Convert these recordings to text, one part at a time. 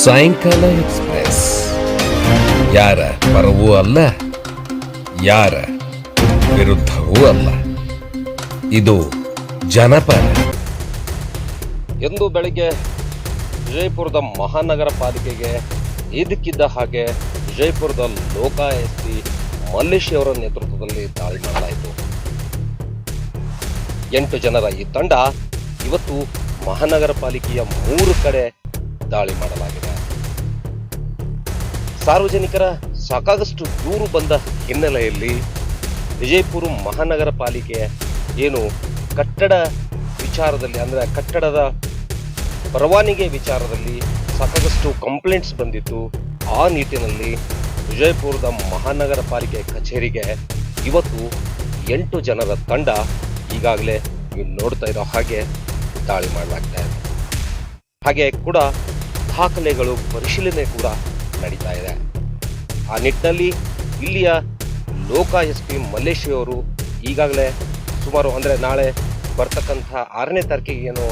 ಸಾಯಂಕಾಲ ಎಕ್ಸ್ಪ್ರೆಸ್. ಯಾರ ಪರವೂ ಅಲ್ಲ, ಯಾರ ವಿರುದ್ಧವೂ ಅಲ್ಲ. ಇದು ಜನಪರ. ಎಂದು ಬೆಳಿಗ್ಗೆ ವಿಜಯಪುರದ ಮಹಾನಗರ ಪಾಲಿಕೆಗೆ ಇದಕ್ಕಿದ್ದ ಹಾಗೆ ವಿಜಯಪುರದ ಲೋಕ ಎಸ್ ಪಿ ಮಲ್ಲೇಶ್ ಅವರ ನೇತೃತ್ವದಲ್ಲಿ ದಾಳಿ ಮಾಡಲಾಯಿತು. ಎಂಟು ಜನರ ಈ ತಂಡ ಇವತ್ತು ಮಹಾನಗರ ಪಾಲಿಕೆಯ ಮೂರು ಕಡೆ ದಾಳಿ ಮಾಡಲಾಗಿದೆ. ಸಾರ್ವಜನಿಕರ ಸಾಕಾಗಷ್ಟು ದೂರು ಬಂದ ಹಿನ್ನೆಲೆಯಲ್ಲಿ ವಿಜಯಪುರ ಮಹಾನಗರ ಪಾಲಿಕೆ ಏನು ಕಟ್ಟಡ ವಿಚಾರದಲ್ಲಿ ಅಂದ್ರೆ ಕಟ್ಟಡದ ಪರವಾನಿಗೆ ವಿಚಾರದಲ್ಲಿ ಸಾಕಾಗಷ್ಟು ಕಂಪ್ಲೇಂಟ್ಸ್ ಬಂದಿತ್ತು. ಆ ನಿಟ್ಟಿನಲ್ಲಿ ವಿಜಯಪುರದ ಮಹಾನಗರ ಪಾಲಿಕೆ ಕಚೇರಿಗೆ ಇವತ್ತು ಎಂಟು ಜನರ ತಂಡ ಈಗಾಗಲೇ ನೀವು ನೋಡ್ತಾ ಇರೋ ಹಾಗೆ ದಾಳಿ ಮಾಡಲಾಗ್ತಾ ಇದೆ. ಹಾಗೆ ಕೂಡ ದಾಖಲೆಗಳು ಪರಿಶೀಲನೆ ಕೂಡ ನಡೀತಾ ಇದೆ. ಆ ನಿಟ್ಟಿನಲ್ಲಿ ಇಲ್ಲಿಯ ಲೋಕ ಎಸ್ ಪಿ ಮಲ್ಲೇಶ್ ಅವರು ಈಗಾಗಲೇ ಸುಮಾರು ಅಂದರೆ ನಾಳೆ ಬರ್ತಕ್ಕಂಥ ಆರನೇ ತಾರೀಕಿಗೆ ಏನು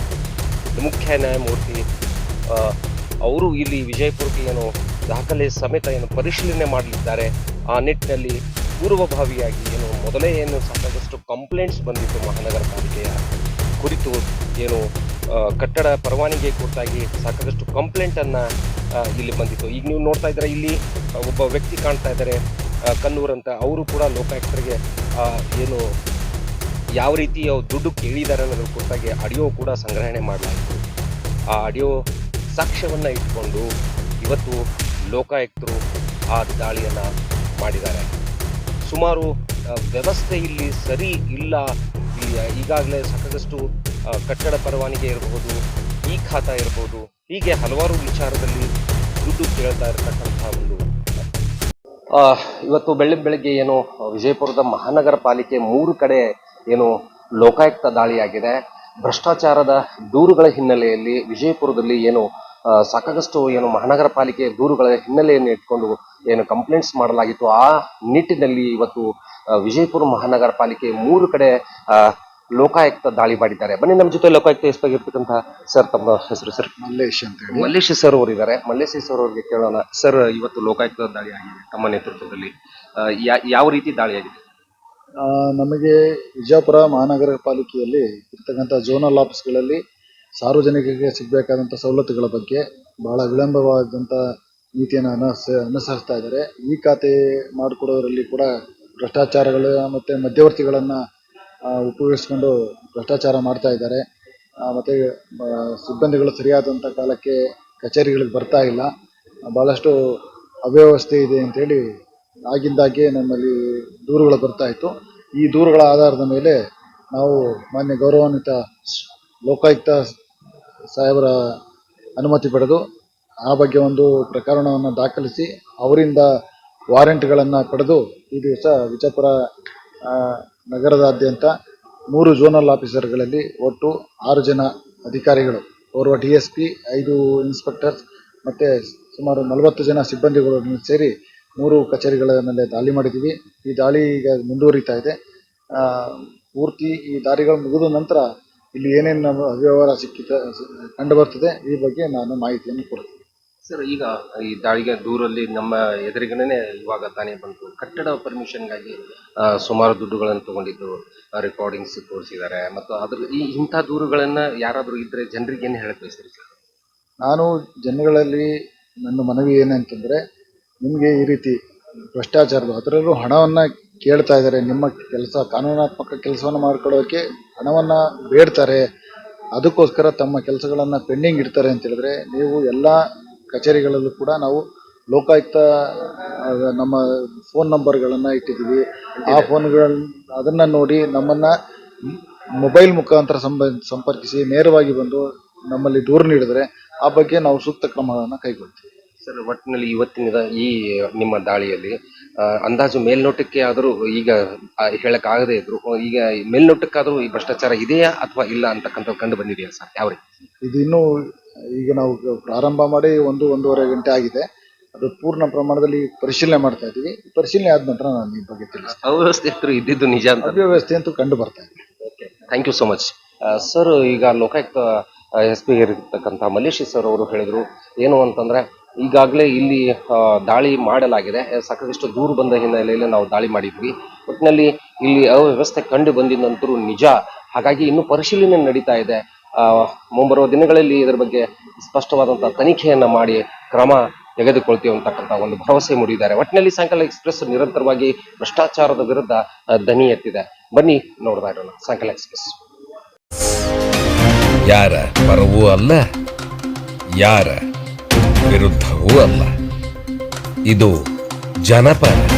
ಮುಖ್ಯ ನ್ಯಾಯಮೂರ್ತಿ ಅವರು ಇಲ್ಲಿ ವಿಜಯಪುರಕ್ಕೆ ಏನು ದಾಖಲೆ ಸಮೇತ ಏನು ಪರಿಶೀಲನೆ ಮಾಡಲಿದ್ದಾರೆ. ಆ ನಿಟ್ಟಿನಲ್ಲಿ ಪೂರ್ವಭಾವಿಯಾಗಿ ಏನು ಮೊದಲೇ ಏನು ಸಾಕಷ್ಟು ಕಂಪ್ಲೇಂಟ್ಸ್ ಬಂದಿತ್ತು ಮಹಾನಗರ ಪಾಲಿಕೆಯ ಕುರಿತು ಏನು ಕಟ್ಟಡ ಪರವಾನಿಗೆ ಕುರಿತಾಗಿ ಸಾಕಷ್ಟು ಕಂಪ್ಲೇಂಟನ್ನು ಇಲ್ಲಿ ಬಂದಿತ್ತು. ಈಗ ನೀವು ನೋಡ್ತಾ ಇದ್ದರೆ ಇಲ್ಲಿ ಒಬ್ಬ ವ್ಯಕ್ತಿ ಕಾಣ್ತಾ ಇದ್ದಾರೆ ಕನ್ನೂರ್ ಅಂತ. ಅವರು ಕೂಡ ಲೋಕಾಯುಕ್ತರಿಗೆ ಏನು ಯಾವ ರೀತಿ ದುಡ್ಡು ಕೇಳಿದ್ದಾರೆ ಅನ್ನೋದ್ರ ಕುರಿತಾಗಿ ಆಡಿಯೋ ಕೂಡ ಸಂಗ್ರಹಣೆ ಮಾಡಲಾಯಿತು. ಆ ಆಡಿಯೋ ಸಾಕ್ಷ್ಯವನ್ನು ಇಟ್ಕೊಂಡು ಇವತ್ತು ಲೋಕಾಯುಕ್ತರು ಆ ದಾಳಿಯನ್ನು ಮಾಡಿದ್ದಾರೆ. ಸುಮಾರು ವ್ಯವಸ್ಥೆ ಇಲ್ಲಿ ಸರಿ ಇಲ್ಲ. ಈಗಾಗಲೇ ಸಾಕಾಗಷ್ಟು ಆ, ಕಟ್ಟಡ ಪರವಾನಿಗೆ ಇರಬಹುದು, ಈ ಖಾತಾ ಇರಬಹುದು, ಹೀಗೆ ಹಲವಾರು ವಿಚಾರದಲ್ಲಿ ದುಡ್ಡು ಕೇಳ್ತಾ ಇರತಕ್ಕಂತಹ ಒಂದು ಇವತ್ತು ಬೆಳಗ್ಗೆ ಬೆಳಗ್ಗೆ ಏನು ವಿಜಯಪುರದ ಮಹಾನಗರ ಪಾಲಿಕೆ ಮೂರು ಕಡೆ ಏನು ಲೋಕಾಯುಕ್ತ ದಾಳಿಯಾಗಿದೆ. ಭ್ರಷ್ಟಾಚಾರದ ದೂರುಗಳ ಹಿನ್ನೆಲೆಯಲ್ಲಿ ವಿಜಯಪುರದಲ್ಲಿ ಏನು ಸಾಕಷ್ಟು ಏನು ಮಹಾನಗರ ಪಾಲಿಕೆ ದೂರುಗಳ ಹಿನ್ನೆಲೆಯನ್ನು ಇಟ್ಕೊಂಡು ಏನು ಕಂಪ್ಲೇಂಟ್ಸ್ ಮಾಡಲಾಗಿತ್ತು. ಆ ನಿಟ್ಟಿನಲ್ಲಿ ಇವತ್ತು ವಿಜಯಪುರ ಮಹಾನಗರ ಪಾಲಿಕೆ ಮೂರು ಕಡೆ ಲೋಕಾಯುಕ್ತ ದಾಳಿ ಮಾಡಿದ್ದಾರೆ. ಬನ್ನಿ ನಮ್ಮ ಜೊತೆ ಲೋಕಾಯುಕ್ತ ಎಸ್ ಇರ್ತಕ್ಕಂಥ ಸರ್ ತಮ್ಮ ಹೆಸರು ಸರ್. ಮಲ್ಲೇಶ್ ಅಂತ ಹೇಳಿ. ಮಲ್ಲೇಶ್ ಸರ್ ಅವರು ಇದ್ದಾರೆ ಮಲ್ಲೇಶ್ ಸರ್ ಅವರಿಗೆ ಕೇಳೋಣ. ಸರ್ ಇವತ್ತು ಲೋಕಾಯುಕ್ತ ದಾಳಿ ಆಗಿದೆ ತಮ್ಮ ನೇತೃತ್ವದಲ್ಲಿ. ಆ, ಯಾ- ಯಾವ ರೀತಿ ದಾಳಿ ಆಗಿದೆ? ಆ, ನಮಗೆ ವಿಜಯಪುರ ಮಹಾನಗರ ಪಾಲಿಕೆಯಲ್ಲಿ ಇರ್ತಕ್ಕಂಥ ಝೋನಲ್ ಆಫೀಸ್ಗಳಲ್ಲಿ ಸಾರ್ವಜನಿಕರಿಗೆ ಸಿಗಬೇಕಾದಂಥ ಸವಲತ್ತುಗಳ ಬಗ್ಗೆ ಬಹಳ ವಿಳಂಬವಾದಂಥ ನೀತಿಯನ್ನು ಅನುಸ ಅನುಸರಿಸ್ತಾ ಇದ್ದಾರೆ. ಈ ಖಾತೆ ಮಾಡಿಕೊಡೋದ್ರಲ್ಲಿ ಕೂಡ ಭ್ರಷ್ಟಾಚಾರಗಳು ಮತ್ತು ಮಧ್ಯವರ್ತಿಗಳನ್ನು ಉಪಯೋಗಿಸ್ಕೊಂಡು ಭ್ರಷ್ಟಾಚಾರ ಮಾಡ್ತಾ ಇದ್ದಾರೆ. ಮತ್ತು ಸಿಬ್ಬಂದಿಗಳು ಸರಿಯಾದಂಥ ಕಾಲಕ್ಕೆ ಕಚೇರಿಗಳಿಗೆ ಬರ್ತಾ ಇಲ್ಲ. ಭಾಳಷ್ಟು ಅವ್ಯವಸ್ಥೆ ಇದೆ ಅಂತೇಳಿ ಆಗಿಂದಾಗೆ ನಮ್ಮಲ್ಲಿ ದೂರುಗಳು ಬರ್ತಾಯಿತ್ತು ಈ ದೂರುಗಳ ಆಧಾರದ ಮೇಲೆ ನಾವು ಮಾನ್ಯ ಗೌರವಾನ್ವಿತ ಲೋಕಾಯುಕ್ತ ಸಾಹೇಬರ ಅನುಮತಿ ಪಡೆದು ಆ ಬಗ್ಗೆ ಒಂದು ಪ್ರಕರಣವನ್ನು ದಾಖಲಿಸಿ ಅವರಿಂದ ವಾರೆಂಟ್ಗಳನ್ನು ಪಡೆದು ಈ ದಿವಸ ವಿಜಯಪುರ ನಗರದಾದ್ಯಂತ ಮೂರು ಝೋನಲ್ ಆಫೀಸರ್ಗಳಲ್ಲಿ ಒಟ್ಟು ಆರು ಜನ ಅಧಿಕಾರಿಗಳು. ಓರ್ವ ಡಿ ಎಸ್ ಪಿ, ಐದು ಇನ್ಸ್ಪೆಕ್ಟರ್ಸ್ ಮತ್ತು ಸುಮಾರು ನಲವತ್ತು ಜನ ಸಿಬ್ಬಂದಿಗಳನ್ನು ಸೇರಿ ಮೂರು ಕಚೇರಿಗಳ ಮೇಲೆ ದಾಳಿ ಮಾಡಿದ್ದೀವಿ. ಈ ದಾಳಿ ಈಗ ಮುಂದುವರಿತಾ ಇದೆ. ಪೂರ್ತಿ ಈ ದಾಳಿಗಳು ಮುಗಿದ ನಂತರ ಇಲ್ಲಿ ಏನೇನು ಅವ್ಯವಹಾರ ಸಿಕ್ಕಿತ ಕಂಡು ಬರ್ತದೆ ಈ ಬಗ್ಗೆ ನಾನು ಮಾಹಿತಿಯನ್ನು ಕೊಡ್ತೀನಿ. ಸರ್, ಈಗ ಈ ದಾಳಿಗೆ ದೂರಲ್ಲಿ ನಮ್ಮ ಎದುರಿಗೇನೆ ಇವಾಗ ತಾನೇ ಬಂತು. ಕಟ್ಟಡ ಪರ್ಮಿಷನ್ಗಾಗಿ ಸುಮಾರು ದುಡ್ಡುಗಳನ್ನು ತಗೊಂಡಿದ್ದು ರೆಕಾರ್ಡಿಂಗ್ಸ್ ತೋರಿಸಿದ್ದಾರೆ. ಮತ್ತು ಅದ್ರ ಈ ಇಂಥ ದೂರುಗಳನ್ನ ಯಾರಾದರೂ ಇದ್ರೆ ಜನರಿಗೆ ಏನು ಹೇಳಕ್ ಸರ್? ನಾನು ಜನಗಳಲ್ಲಿ ನನ್ನ ಮನವಿ ಏನಂತಂದರೆ ನಿಮಗೆ ಈ ರೀತಿ ಭ್ರಷ್ಟಾಚಾರದ ಅದರಲ್ಲೂ ಹಣವನ್ನು ಕೇಳ್ತಾ ಇದ್ದಾರೆ. ನಿಮ್ಮ ಕೆಲಸ, ಕಾನೂನಾತ್ಮಕ ಕೆಲಸವನ್ನು ಮಾಡ್ಕೊಳ್ಳೋಕೆ ಹಣವನ್ನು ಬೇಡ್ತಾರೆ. ಅದಕ್ಕೋಸ್ಕರ ತಮ್ಮ ಕೆಲಸಗಳನ್ನು ಪೆಂಡಿಂಗ್ ಇಡ್ತಾರೆ ಅಂತ ಹೇಳಿದ್ರೆ, ನೀವು ಎಲ್ಲ ಕಚೇರಿಗಳಲ್ಲೂ ಕೂಡ ನಾವು ಲೋಕಾಯುಕ್ತ ನಮ್ಮ ಫೋನ್ ನಂಬರ್ಗಳನ್ನು ಇಟ್ಟಿದ್ದೀವಿ. ಆ ಫೋನ್ಗಳ ಅದನ್ನು ನೋಡಿ ನಮ್ಮನ್ನು ಮೊಬೈಲ್ ಮುಖಾಂತರ ಸಂಬ, ಸಂಪರ್ಕಿಸಿ ನೇರವಾಗಿ ಬಂದು ನಮ್ಮಲ್ಲಿ ದೂರು ನೀಡಿದರೆ ಆ ಬಗ್ಗೆ ನಾವು ಸೂಕ್ತ ಕ್ರಮಗಳನ್ನು ಕೈಗೊಳ್ತೀವಿ. ಸರ್ ಒಟ್ಟಿನಲ್ಲಿ ಇವತ್ತಿನ ಈ ನಿಮ್ಮ ದಾಳಿಯಲ್ಲಿ ಆ, ಅಂದಾಜು ಮೇಲ್ನೋಟಕ್ಕೆ ಆದರೂ ಈಗ ಆ, ಹೇಳಕ್ಕಾಗದೇ ಇದ್ರು. ಈಗ ಮೇಲ್ನೋಟಕ್ಕಾದರೂ ಈ ಭ್ರಷ್ಟಾಚಾರ ಇದೆಯಾ ಅಥವಾ ಇಲ್ಲ ಅಂತಕ್ಕಂಥ ಕಂಡು ಬಂದಿದೆಯಾ ಸರ್? ಯಾವ ರೀತಿ? ಇದು ಇನ್ನೂ ಈಗ ನಾವು ಪ್ರಾರಂಭ ಮಾಡಿ ಒಂದು ಒಂದೂವರೆ ಗಂಟೆ ಆಗಿದೆ. ಅದು ಪೂರ್ಣ ಪ್ರಮಾಣದಲ್ಲಿ ಪರಿಶೀಲನೆ ಮಾಡ್ತಾ ಇದ್ದೀವಿ. ಪರಿಶೀಲನೆ ಆದ ನಂತರ ನಾನು ಈ ಬಗ್ಗೆ ತಿಳಿಸ್ತೀನಿ. ಅವ್ಯವಸ್ಥೆ ಹತ್ರ ಇದ್ದಿದ್ದು ನಿಜ ಅಂತ. ಅವ್ಯವಸ್ಥೆ ಅಂತೂ ಕಂಡು ಬರ್ತಾ ಇದೆ. Thank you so much sir ಈಗ ಲೋಕಾಯುಕ್ತ ಎಸ್ ಪಿ ಇರತಕ್ಕಂಥ ಮಲೇಶಿ ಸರ್ ಅವರು ಹೇಳಿದರು ಏನು ಅಂತಂದರೆ ಈಗಾಗಲೇ ಇಲ್ಲಿ ದಾಳಿ ಮಾಡಲಾಗಿದೆ. ಸಾಕಷ್ಟು ದೂರು ಬಂದ ಹಿನ್ನೆಲೆಯಲ್ಲಿ ನಾವು ದಾಳಿ ಮಾಡಿದ್ವಿ. ಒಟ್ಟಿನಲ್ಲಿ ಇಲ್ಲಿ ಅವ್ಯವಸ್ಥೆ ಕಂಡು ಬಂದಿದ್ದಂತರೂ ನಿಜ. ಹಾಗಾಗಿ ಇನ್ನೂ ಪರಿಶೀಲನೆ ನಡೀತಾ ಇದೆ. ಮುಂಬರುವ ದಿನಗಳಲ್ಲಿ ಇದರ ಬಗ್ಗೆ ಸ್ಪಷ್ಟವಾದಂಥ ತನಿಖೆಯನ್ನ ಮಾಡಿ ಕ್ರಮ ತೆಗೆದುಕೊಳ್ತೀವಿ ಅಂತಕ್ಕಂಥ ಒಂದು ಭರವಸೆ ಮೂಡಿದ್ದಾರೆ. ಒಟ್ಟಿನಲ್ಲಿ ಸಾಯಂಕಾಲ ಎಕ್ಸ್ಪ್ರೆಸ್ ನಿರಂತರವಾಗಿ ಭ್ರಷ್ಟಾಚಾರದ ವಿರುದ್ಧ ದನಿ ಎತ್ತಿದೆ. ಬನ್ನಿ, ನೋಡ್ತಾ ಇರೋಣ. ಸಾಯಂಕಾಲ ಎಕ್ಸ್ಪ್ರೆಸ್. ಯಾರ ಪರವೂ ಅಲ್ಲ, ಯಾರ ವಿರುದ್ಧವೂ ಅಲ್ಲ. ಇದು ಜನಪರ.